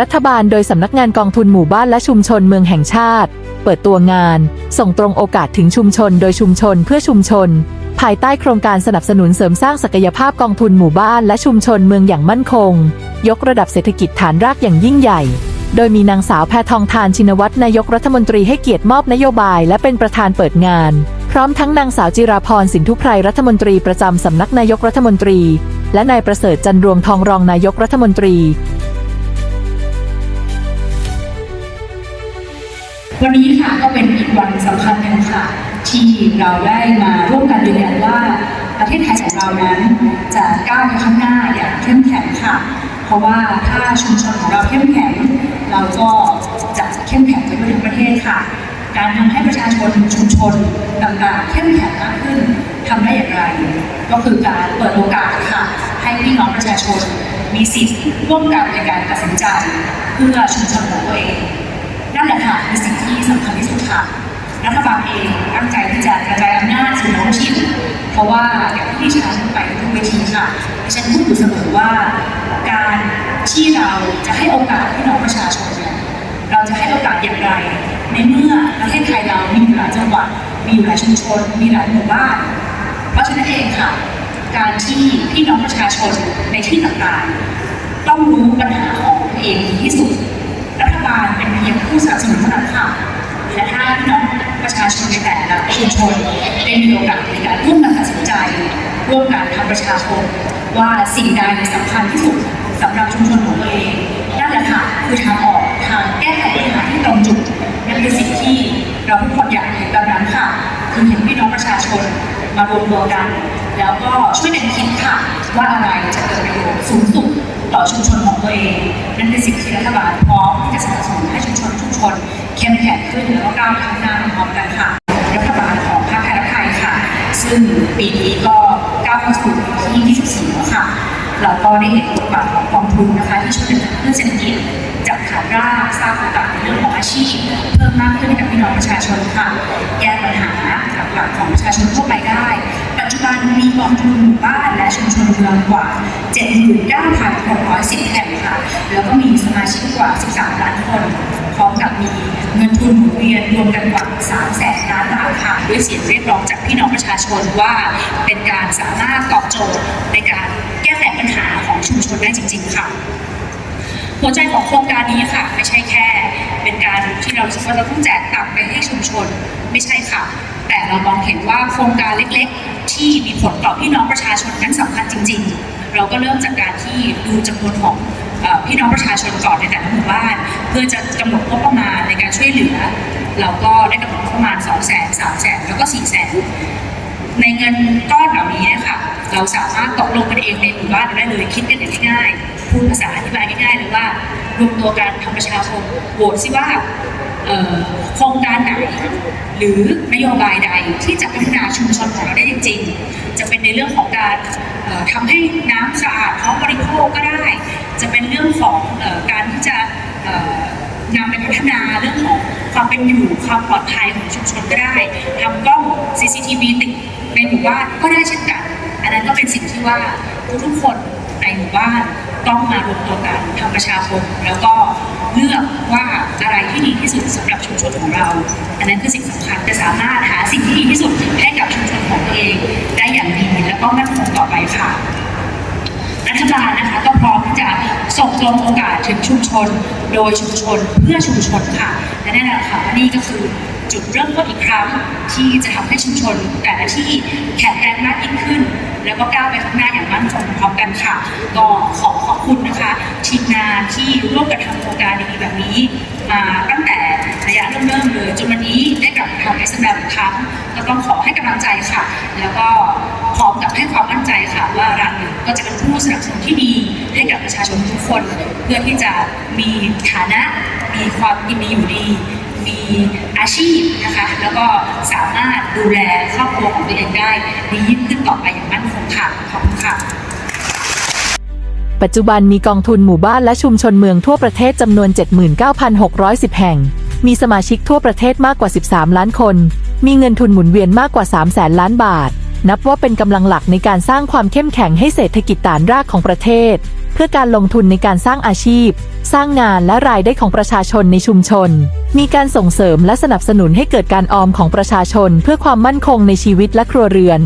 รัฐบาลโดยสำนักงานกองทุนหมู่บ้านและชุมชนเมืองแห่งชาติ เปิดตัวงาน ส่งตรงโอกาสถึงชุมชนโดยชุมชนเพื่อชุมชน ภายใต้โครงการสนับสนุนเสริมสร้างศักยภาพกองทุนหมู่บ้านและชุมชนเมืองอย่างมั่นคง ยกระดับเศรษฐกิจฐานรากอย่างยิ่งใหญ่ โดยมีนางสาวแพทองทานชินวัตรนายกรัฐมนตรีให้เกียรติมอบนโยบายและเป็นประธานเปิดงาน พร้อมทั้งนางสาวจิราพรสินทุไพรรัฐมนตรีประจำสำนักนายกรัฐมนตรีและนายประเสริฐจันรวงทองรองนายกรัฐมนตรี วันนี้ค่ะก็เป็นอีกวันสำคัญหนึ่งค่ะ ที่เราได้มาร่วมกันยืนยันว่าประเทศไทยของเรานั้น จะก้าวไปข้างหน้าอย่างเข้มแข็งค่ะ เพราะว่าถ้าชุมชนของเราเข้มแข็ง เราก็จะเข้มแข็งไปด้วทั้งประเทศค่ะ การทำให้ประชาชนชุมชนต่างๆ เข้มแข็งมากขึ้นทำได้อย่างไร ก็คือการเปิดโอกาสค่ะให้พี่น้องประชาชนมีสิทธิ์ร่วมกันในการตัดสินใจ เพื่อชุมชนของตัวเอง นั่นแหละค่ะคือสิ่งที่สำคัญที่สุดค่ะรัฐบาลเองตั้งใจที่จะกระจายอำนาจสู่ท้องถิ่นเพราะว่าอย่างที่ฉันไปทุกเวทีค่ะดิฉันพูดอยู่เสมอว่า การที่เราจะให้โอกาสพี่น้องประชาชนเนี่ยเราจะให้โอกาสอย่างไร ในเมื่อประเทศไทยเรามีอยู่หลายจังหวัดมีอยู่หลายชุมชน มีหลายหมู่บ้าน เพราะฉะนั้นเองค่ะ การที่พี่น้องประชาชนในที่ต่างๆ ต้องรู้ปัญหาของตัวเองดีที่สุดาลเป็นเพียงผู้สนับสนุนเท่านั้นค่ะและถ้าพี่น้องประชาชนในแต่ละชุมชนได้มีโอกาสในการร่วมกันตัดสินใจ ร่วมกันทำประชาคมว่าสิ่งใดสำคัญที่สุดสำหรับชุมชนของตัวเองนั่นแหละค่ะคือทางออกทางแก้ไขปัญหาที่ตรงจุดนั่นคือสิ่งที่เราทุกคนอยากเห็นแบบนั้นค่ะ คือเห็นพี่น้องประชาชนมารวมตัวกัน แล้วก็ช่วยกันคิดค่ะว่าอะไรจะเกิดประโยชน์สูงสุด ต่อชุมชนของตัวเอง นั่นเป็นสิ่งที่รัฐบาลพร้อมที่จะสนับสนุนให้ชุมชนทุกชนเข้มแข็งขึ้นแล้วก็ก้าวข้างหน้าพร้อมกันค่ะ รัฐบาลของพรรคไทยรักไทยค่ะ ซึ่งปีนี้ก็ก้าวเข้าสู่ที่ 24 แล้วค่ะ เราก็ได้เห็นบทบาทของกองทุนนะคะที่ช่วยเหลือเพื่อเศรษฐกิจจากฐานรากสร้างโอกาสในเรื่องของอาชีพ เพิ่มมากขึ้นให้กับพี่น้องประชาชนค่ะ แก้ปัญหาหลักๆของประชาชนทั่วไปได้ จจุบันมีกองทุนหมู่บ้านและชุมชนเมืองกว่า 79,610 แห่งค่ะ แล้วก็มีสมาชิกกว่า 13 ล้านคน พร้อมกับมีเงินทุนหมุนเวียนรวมกันกว่า 3 แสนล้านบาทค่ะ ด้วยเสียงเรียกร้องจากพี่น้องประชาชนว่าเป็นการสามารถตอบโจทย์ในการแก้ไขปัญหาของชุมชนได้จริง ๆ ค่ะหัวใจของโครงการนี้ค่ะ ไม่ใช่แค่ เป็นการที่เราสึกว่าเราต้องแจกตังค์ไปให้ชุมชน เรามองเห็นว่าโครงการเล็กๆ ที่มีผลต่อพี่น้องประชาชนนั้นสำคัญจริง ๆ เราก็เริ่มจากการที่ดูจำนวนของพี่น้องประชาชนก่อนในแต่ละหมู่บ้าน เพื่อจะกำหนดงบประมาณในการช่วยเหลือ เราก็ได้กำหนดงบประมาณ2 0 0 0 0 0 3 0 0 0 0แล้วก็ 4 0 0 0 0 0 ในเงินก้อนเหล่านี้นี่ยค่ะเราสามารถตกลงกันเองในหมู่บ้านเราได้เลยคิดกันอย่างง่ายๆพูดภาษาอธิบายง่ายๆเลยว่ารวมตัวกันทำประชาคมโหวตสิว่า โครงการไหนหรือนโยบายใดที่จะพัฒนาชุมชนของเราได้จริงๆ จะเป็นในเรื่องของการเอ่อทำให้น้ำสะอาดพร้อมบริโภคก็ได้ จะเป็นเรื่องของอการที่จะนำไปพัฒนาเรื่องของความเป็นอยู่ความปลอดภัยของชุมชนก็ได้ทำกล้อง CCTV ติดในหมู่บ้านก็ได้เช่นกัน อันนั้นก็เป็นสิ่งที่ว่าทุกๆคน ในหมู่บ้านต้องมารวมตัวกันทำประชาคมแล้วก็เลือกว่าอะไรที่ดีที่สุดสำหรับชุมชนของเรา อันนั้นคือสิ่งสำคัญจะสามารถหาสิ่งที่ดีที่สุดให้กับชุมชนของตัวเอง ได้อย่างดีและก็มั่นคงต่อไปค่ะรัฐบาลนะคะก็พร้อมที่จะส่งตรงโอกาสถึงชุมชน โดยชุมชนเพื่อชุมชนค่ะและแน่นอนค่ะว่านี่ก็คือจุดเริ่มต้นอีกครั้งที่จะทำให้ชุมชนแต่ละที่แข็งแรงมากยิ่งขึ้น แล้วก็ก้าวไปข้างหน้าอย่างมั่น พร้อมกันค่ะ ก็ขอขอบคุณนะคะทีมงานที่ร่วมกันทำโครงการดีๆแบบนี้ มาตั้งแต่ระยะเริ่มๆเลยจนวันนี้ได้กลับมาทำเอสแอีกครั้งก็ต้องขอให้กำลังใจค่ะ แล้วก็พร้อมกับให้ความมั่นใจค่ะว่าร้านหนึ่งก็จะเป็นผู้สนับสนุนที่ดีให้กับประชาชนทุกคน เพื่อที่จะมีฐานะ มีความกินดีอยู่ดี มีอาชีพนะคะ แล้วก็สามารถดูแลครอบครัวของตัวเองได้ดียิ่งขึ้นต่อไปอย่างมั่นคงค่ะ ขอบคุณค่ะ ปัจจุบันมีกองทุนหมู่บ้านและชุมชนเมืองทั่วประเทศจำนวน 79,610 แห่ง มีสมาชิกทั่วประเทศมากกว่า 13 ล้านคน มีเงินทุนหมุนเวียนมากกว่า3แสนล้านบาท นับว่าเป็นกำลังหลักในการสร้างความเข้มแข็งให้เศรษฐกิจฐานรากของประเทศ เพื่อการลงทุนในการสร้างอาชีพ สร้างงานและรายได้ของประชาชนในชุมชน มีการส่งเสริมและสนับสนุนให้เกิดการออมของประชาชน เพื่อความมั่นคงในชีวิตและครัวเรือน